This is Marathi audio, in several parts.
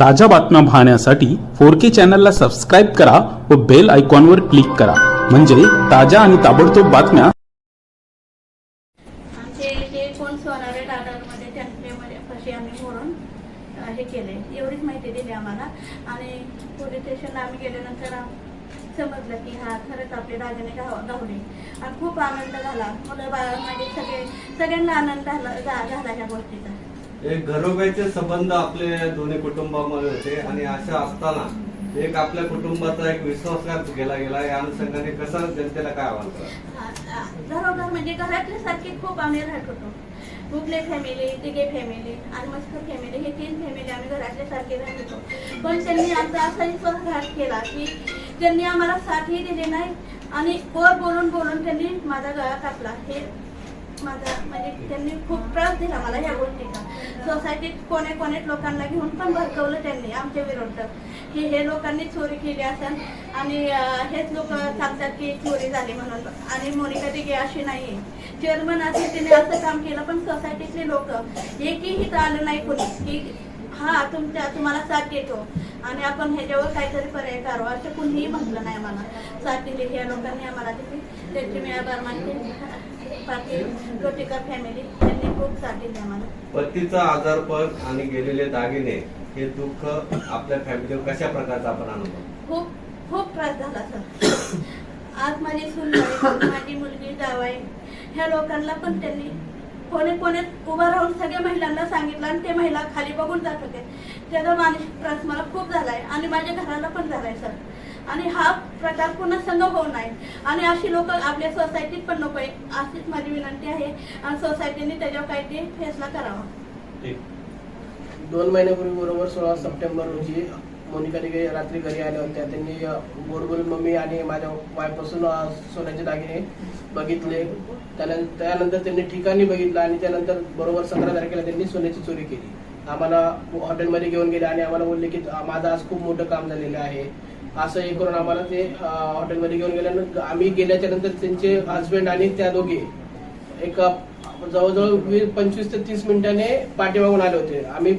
ताज्या बातम्या पाहण्यासाठी फोर के चॅनलला सबस्क्राईब करा व बेल आयकॉनवर क्लिक करा. म्हणजे ताज्या आणि ताबडतोब बातम्या आमचे जे कोण सोनारे दादरमध्ये त्यांच्यामध्ये कशी आम्ही मोडून हे केले. एवढीच माहिती दिली आम्हाला. आणि पोलीस स्टेशनला आम्ही गेल्यानंतर समजलं की हा खरंच आपले दागिने गावले आणि खूप आनंद झाला. मुलं बाळ माझे म्हणजे सगळे सगळ्यांना आनंद झाला झाला ह्या गोष्टीचा. एक घरोब्याचे संबंध आपले दोन्ही कुटुंबामध्ये होते आणि अशा असताना एक आपल्या कुटुंबाचा एक विश्वासघात केला गेला. या अनुषंगाने कसं जनतेला काय आव्हान घरोघर म्हणजे घरातल्या सारखे खूप आम्ही राहत होतो. मुगले फॅमिली तिघे फॅमिली आणि मस्त फॅमिली हे तीन फॅमिली आम्ही घरातले सारखे राहत होतो. पण त्यांनी आमचा असा विश्वासघात केला की त्यांनी आम्हाला साथही दिली नाही आणि वर बोलून बोलून त्यांनी माझा गळा कापला. हे माझा म्हणजे त्यांनी खूप त्रास दिला मला ह्या गोष्टीचा. सोसायटीत कोण्या कोण्यात लोकांना घेऊन पण भडकवलं त्यांनी आमच्या विरुद्ध. की हे लोकांनी चोरी केली असेल आणि हेच लोक सांगतात की चोरी झाली म्हणून. आणि मोनिका दिघे अशी नाही चेअरमन असे तिने असं काम केलं पण सोसायटीतले लोक एकही आलं नाही कोणी. की हा तुमच्या तुम्हाला साथ देतो. आणि आपण ह्याच्यावर काहीतरी पर्याय करावा असं कुणीही म्हटलं नाही आम्हाला. साथ दिली. ह्या लोकांनी आम्हाला तिथे त्यांची मी आभार मानते. पाटील लोटेकर फॅमिली त्यांनी खूप साथ दिली आम्हाला. पतीचा आजारपण आणि गेलेले दागिने हे दुःख आपल्या फॅमिलीवर कशा प्रकारचा आपण अनुभव खूप खूप त्रास झाला सर. आज माझी सून झाली माझी मुलगी जावाई ह्या लोकांना पण त्यांनी कोणे कोणे उभं राहून सगळ्या महिलांना सांगितलं आणि ते महिला खाली बघून जात होते. त्याचा मानसिक त्रास मला खूप झालाय आणि माझ्या घराला पण झालाय सर. आणि हा प्रकार पुन्हा संघ होऊ नये. आणि अशी लोक आपल्या सोसायटीत पण नको आहे. अशीच माझी विनंती आहे. आणि सोसायटीने त्याच्यावर काही ते फैसला करावा. दोन महिन्यापूर्वी बरोबर सोळा सप्टेंबर रोजी मोनिका निघे रात्री घरी आल्या होत्या. त्यांनी अ, मम्मी आणि माझ्या वायपासून सोन्याचे दागिने बघितले. त्यानंतर त्यानंतर त्यांनी ठिकाणी बघितलं आणि त्यानंतर बरोबर सतरा तारखेला त्यांनी सोन्याची चोरी केली. आम्हाला हॉटेलमध्ये घेऊन गेले आणि आम्हाला बोलले की माझं आज खूप मोठं काम झालेलं आहे. असं हे करून आम्हाला ते हॉटेलमध्ये घेऊन गेल्यानंतर आम्ही गेल्याच्यानंतर त्यांचे हस्बंड आणि त्या दोघे एक जवळजवळ वीस पंचवीस ते तीस मिनिटाने पाठीमागून आले होते. आम्ही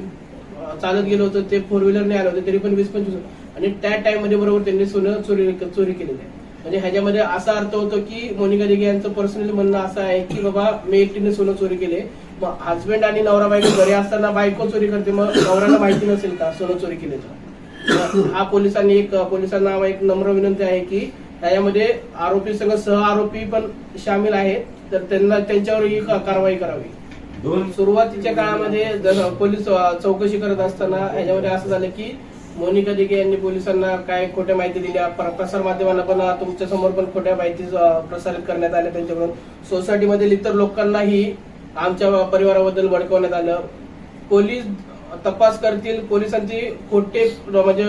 चालत गेलो होतो ते फोर व्हीलरने आले होते तरी पण वीस पंचवीस आणि त्या टाइममध्ये बरोबर त्यांनी सोनं चोरी चोरी केलेली आहे. म्हणजे ह्याच्यामध्ये असा अर्थ होतो की मोनिका दिघे यांचं पर्सनली म्हणणं असं आहे की बाबा मी एकटीने सोनं चोरी केले. मग हस्बंड आणि नवरा बायको घरी असताना बायको चोरी करते मग नवऱ्याला माहिती नसेल का सोनं चोरी केल्याचं? हा पोलिसांनी एक पोलिसांना एक नम्र विनंती आहे की त्याच्यामध्ये आरोपी सगळं सह आरोपी पण सामील आहेत तर त्यांना त्यांच्यावर ही कारवाई करावी. दोन सुरुवातीच्या काळामध्ये पोलीस चौकशी करत असताना ह्याच्यामध्ये असं झालं की मोनिका दिघे यांनी पोलिसांना काय खोट्या माहिती दिल्या प्र- प्रसार माध्यमांना पण तुमच्यासमोर पण खोट्या माहिती प्रसारित करण्यात आल्या त्यांच्याकडून. सोसायटीमधील इतर लोकांनाही आमच्या परिवाराबद्दल भडकवण्यात आलं. पोलीस तपास करतील पोलिसांची खोटे म्हणजे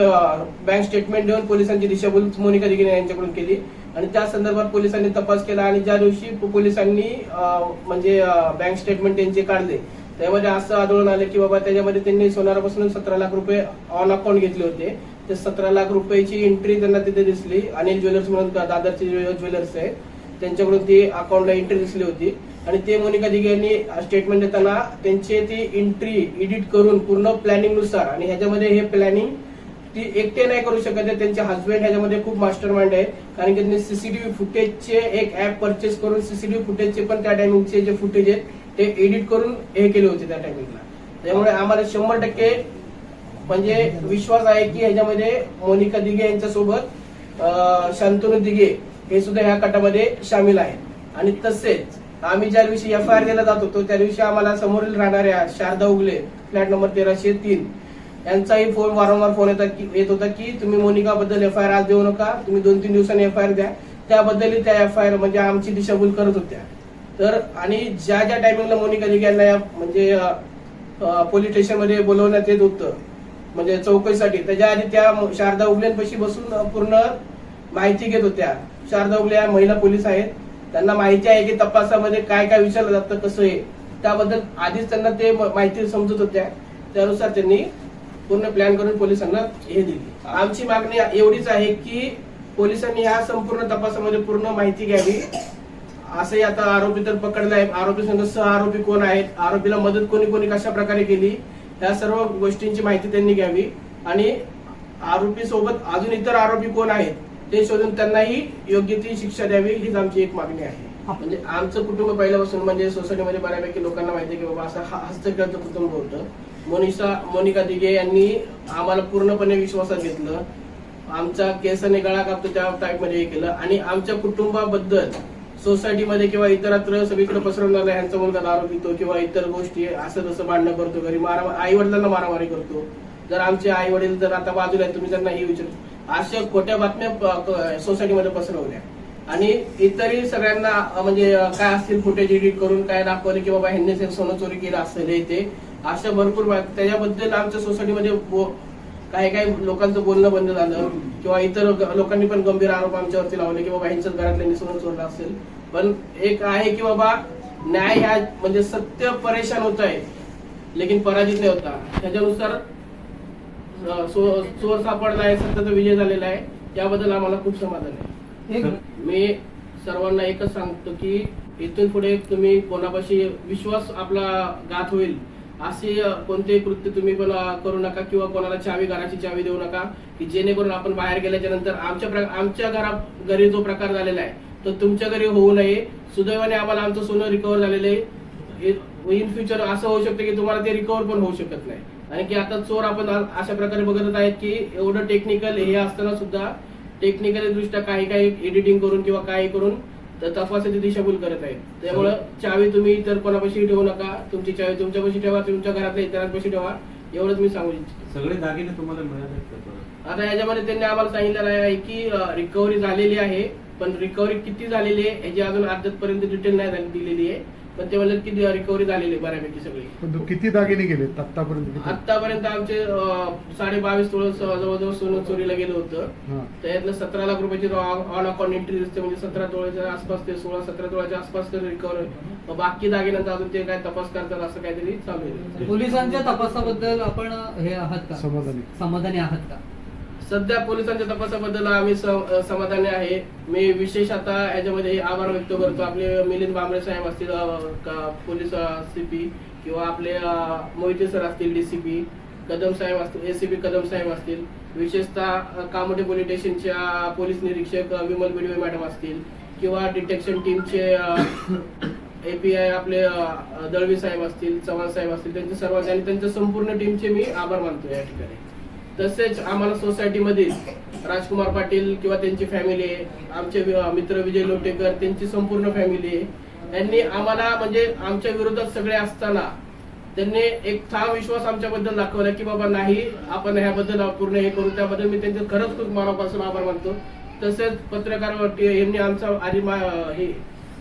बँक स्टेटमेंट देऊन पोलिसांची दिशाभूल मोनिका दिगिने यांच्याकडून केली. आणि त्या संदर्भात पोलिसांनी तपास केला आणि ज्या दिवशी पोलिसांनी म्हणजे बँक स्टेटमेंट त्यांचे काढले त्यामध्ये असं आढळून आलं की बाबा त्याच्यामध्ये त्यांनी सोनारापासून सतरा लाख रुपये ऑन अकाउंट घेतले होते. ते सतरा लाख रुपयाची एंट्री त्यांना तिथे दिसली. अनिल ज्वेलर्स म्हणून दादरचे ज्वेलर्स आहे. त्यांच्याकडून ती अकाउंटला एंट्री दिसली होती. आणि ते मोनिका दिघे यांनी स्टेटमेंट देताना त्यांचे ती एंट्री एडिट करून पूर्ण प्लॅनिंगनुसार आणि ह्याच्यामध्ये हे प्लॅनिंग ती एकटे नाही करू शकत आहे. त्यांचे हजबंड ह्याच्यामध्ये खूप मास्टर माइंड आहे कारण की त्यांनी सीसीटीव्ही फुटेजचे एक ऍप परचेस करून सीसीटीव्ही फुटेजचे पण त्या टायमिंगचे जे फुटेज आहेत ते एडिट करून हे केले होते त्या टायमिंगला त्यामुळे आम्हाला शंभर टक्के म्हणजे विश्वास आहे की ह्याच्यामध्ये मोनिका दिघे यांच्यासोबत शांतनु शांतनू दिघे हे सुद्धा ह्या कटामध्ये सामील आहेत. आणि तसेच आम्ही ज्या दिवशी एफ आय आर द्यायला जात होतो त्या दिवशी आम्हाला समोरील राहणाऱ्या शारदा उगले फ्लॅट नंबर तेराशे तीन यांचाही फोन वारंवार फोन येतात की येत होता की तुम्ही मोनिका बद्दल एफ आय आर आज देऊ नका तुम्ही दोन तीन दिवसांनी एफ आय आर द्या. त्याबद्दलही त्या एफ आय आर म्हणजे आमची दिशाभूल करत होत्या. तर आणि ज्या ज्या टायमिंगला मोनिका दिघे यांना या म्हणजे पोलीस स्टेशनमध्ये बोलवण्यात येत होतं म्हणजे चौकशीसाठी त्याच्या आधी त्या शारदा उगल्यांपाशी बसून पूर्ण माहिती घेत होत्या. शारदा उगले या महिला पोलीस आहेत. त्यांना माहिती आहे की तपासामध्ये काय काय विचारलं जातं कसं आहे. त्याबद्दल आधीच त्यांना ते म- माहिती समजत होत्या. त्यानुसार त्यांनी पूर्ण प्लॅन करून पोलिसांना हे दिली. आमची मागणी एवढीच आहे की पोलिसांनी ह्या संपूर्ण तपासामध्ये पूर्ण माहिती घ्यावी. असंही आता आरोपी तर पकडला आहे आरोपी संघ सह आरोपी कोण आहेत? आरोपीला मदत कोणी कोणी कशा प्रकारे केली? या सर्व गोष्टींची माहिती त्यांनी घ्यावी. आणि आरोपी सोबत अजून इतर आरोपी कोण आहेत? ते शोधून त्यांनाही योग्य ती शिक्षा द्यावी हीच आमची एक मागणी आहे. म्हणजे आमचं कुटुंब पहिल्यापासून म्हणजे सोसायटीमध्ये बऱ्यापैकी लोकांना माहिती आहे की बाबा असं हा- कुटुंब होतं. मोनिषा मोनिका दिघे यांनी आम्हाला पूर्णपणे विश्वासात घेतलं. आमचा केसाने गळा कापतो त्या टाईपमध्ये हे केलं. आणि आमच्या कुटुंबाबद्दल सोसायटीमध्ये किंवा इतरत्र सगळीकडे पसरवणार नाही ह्यांचा मुलगा दारू पितो किंवा इतर गोष्टी असं तसं भांडणं करतो घरी मारा आई वडिलांना मारामारी करतो. जर आमचे आई वडील जर आता बाजूला आहेत तुम्ही त्यांना हे विचार. अशा खोट्या बातम्या सोसायटीमध्ये पसरवल्या आणि इतरही सगळ्यांना म्हणजे काय असतील फुटेज एडिट करून काय दाखवले की बाबा ह्यांनी सोनं चोरी केलं असेल हे ते अशा भरपूर बात- त्याच्याबद्दल आमच्या सोसायटीमध्ये काही काही लोकांचं बोलणं बंद झालं. किंवा इतर लोकांनी पण गंभीर आरोप आमच्यावरती लावले की बाबा ह्यांच्याच घरातल्यांनी सोनं चोरलं असेल. पण एक आहे की बाबा न्याय ह्या म्हणजे सत्य परेशान होत आहे लेकिन पराजित नाही होता. त्याच्यानुसार चोर सापडला आहे सत्याचा विजय झालेला आहे याबद्दल आम्हाला खूप समाधान आहे. मी सर्वांना एकच सांगतो की इथून पुढे तुम्ही कोणापाशी विश्वास आपला घात होईल असे कोणतेही कृत्य तुम्ही पण करू नका किंवा कोणाला चावी घराची चावी देऊ नका की जेणेकरून आपण बाहेर गेल्याच्यानंतर आमच्या आमच्या घरा घरी जो प्रकार झालेला आहे तो तुमच्या घरी होऊ नये. सुदैवाने आम्हाला आमचं सोनं रिकव्हर झालेलं आहे. इन फ्युचर असं होऊ शकतं की तुम्हाला ते रिकव्हर पण होऊ शकत नाही. आणि की आता चोर आपण अशा प्रकारे बघत आहेत की एवढं टेक्निकल हे असताना सुद्धा टेक्निकली दृष्ट्या काही काही एडिटिंग करून किंवा काही करून तर तपासाची दिशाभूल करत आहेत. त्यामुळं चावी तुम्ही इतर कोणापाशी ठेवू नका. तुमची चावी तुमच्यापाशी ठेवा तुमच्या घरातल्या इतरांपाशी ठेवा. एवढंच मी सांगू इच्छितो. सगळे दागिने तुम्हाला मिळाले? आता याच्यामध्ये त्यांनी आम्हाला सांगितलेलं आहे की रिकव्हरी झालेली आहे. पण रिकव्हरी किती झालेली आहे याची अजून अद्यापर्यंत डिटेल नाही दिलेली आहे. पण ते म्हणले की रिकव्हरी झालेली आहे बऱ्यापैकी सगळी. पण तू किती दागिने गेलेत आतापर्यंत आतापर्यंत आमचे साडे बावीस तोळ जवळजवळ सोनं चोरीला गेलं होतं. त्याच्यातलं सतरा लाख रुपयाची ऑन अकाउंट एंट्री दिसते म्हणजे सतरा तोळ्याच्या आसपास ते सोळा सतरा तोळ्याच्या आसपास ते रिकव्हर बाकी दागिन्यांचा अजून ते काय तपास करतात असं काहीतरी चालू आहे. पोलिसांच्या तपासाबद्दल आपण हे आहात का? समाधानी. समाधानी आहात का? सध्या पोलिसांच्या तपासाबद्दल आम्ही सम- समाधानी आहे. मी विशेष आता याच्यामध्ये आभार व्यक्त करतो. आपले मिलिंद बांबळे साहेब असतील पोलीस सीपी किंवा आपले मोहिते सर असतील डीसीपी कदम साहेब असतील एसीपी कदम साहेब असतील विशेषतः कामोटे पोलीस स्टेशनच्या पोलीस निरीक्षक विमल बिडवे मॅडम असतील किंवा डिटेक्शन टीमचे एपीआय आपले दळवी साहेब असतील चव्हाण साहेब असतील त्यांचे सर्वांचे आणि त्यांच्या संपूर्ण टीमचे मी आभार मानतो या ठिकाणी. तसेच आम्हाला सोसायटीमध्ये राजकुमार पाटील किंवा त्यांची फॅमिली आहे आमचे मित्र विजय लोटेकर त्यांची संपूर्ण फॅमिली आहे. यांनी आम्हाला म्हणजे आमच्या विरोधात सगळे असताना त्यांनी एक ठाम विश्वास आमच्याबद्दल दाखवला की बाबा नाही आपण ह्याबद्दल पूर्ण हे करू त्याबद्दल मी त्यांचे खरंच खूप मनापासून आभार मानतो. तसेच पत्रकार यांनी आमचा आधी मा- हे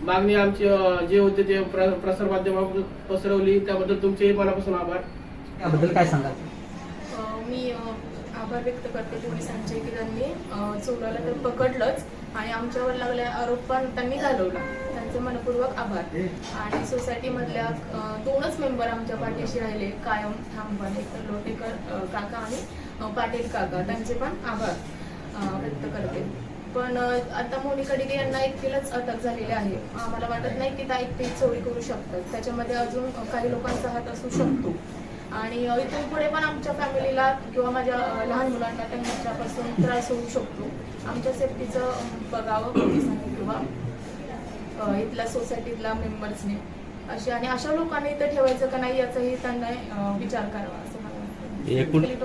मागणी आमची जे होते ते प्र- प्रसार माध्यमातून पसरवली त्याबद्दल तुमचेही मनापासून आभार. याबद्दल काय सांगाल? अ, मी आभार व्यक्त करते पोलिसांचे की त्यांनी चोराला तर पकडलंच आणि आमच्यावर लागलेला आरोप पण त्यांनी घालवला. त्यांचे मनपूर्वक आभार. आणि सोसायटीमधल्या दोनच मेंबर आमच्या पाठीशी राहिले कायम ठामपणे. एक तर लोटेकर काका आणि पाटील काका. त्यांचे पण आभार व्यक्त करते. पण आता मोनिका डिगे यांना एकटीलाच अटक झालेली आहे. आम्हाला वाटत नाही की त्या एकटी चोरी करू शकतात. त्याच्यामध्ये अजून काही लोकांचा हात असू शकतो. आणि इथून पुढे पण आमच्या फॅमिलीला किंवा माझ्या लहान मुलांना त्यांच्यापासून त्रास होऊ शकतो. आमच्या सेफ्टीचं बघावं पोलिसांनी किंवा इथल्या सोसायटीतल्या मेंबर्सने असे आणि अशा लोकांना इथं ठेवायचं का नाही याचाही त्यांना विचार करावा असं मला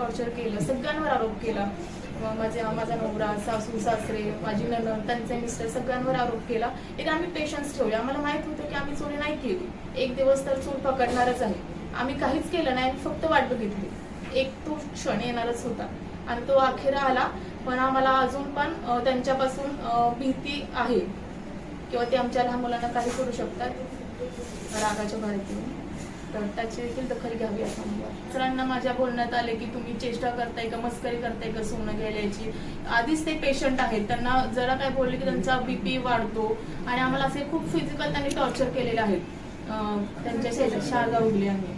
टॉर्चर केलं सगळ्यांवर आरोप केला. अ, माझ्या माझा नवरा सासू सासरे माझी ननद त्यांचे मिस्टर सगळ्यांवर आरोप केला. एक आम्ही पेशन्स ठेवले आम्हाला माहीत होतं की आम्ही चोरी नाही केली. एक दिवस तर चोर पकडणारच आहे. आम्ही काहीच केलं नाही फक्त वाट बघितली. एक तो क्षण येणारच होता. आणि तो अखेर आला पण आम्हाला अजून पण त्यांच्यापासून भीती आहे. किंवा ते आमच्या लहान मुलांना काही करू शकतात. रागाच्या भारतीने. तर त्याची देखील दखल घ्यावी असं मला सरांना माझ्या बोलण्यात आले की तुम्ही चेष्टा करताय का मस्करी करताय का सोनं घ्यायची आधीच ते पेशंट आहेत. त्यांना जरा काय बोलले की त्यांचा बीपी वाढतो. आणि आम्हाला असे खूप फिजिकल त्यांनी टॉर्चर केलेले आहेत त्यांच्या शेजार शारदा उगली आहे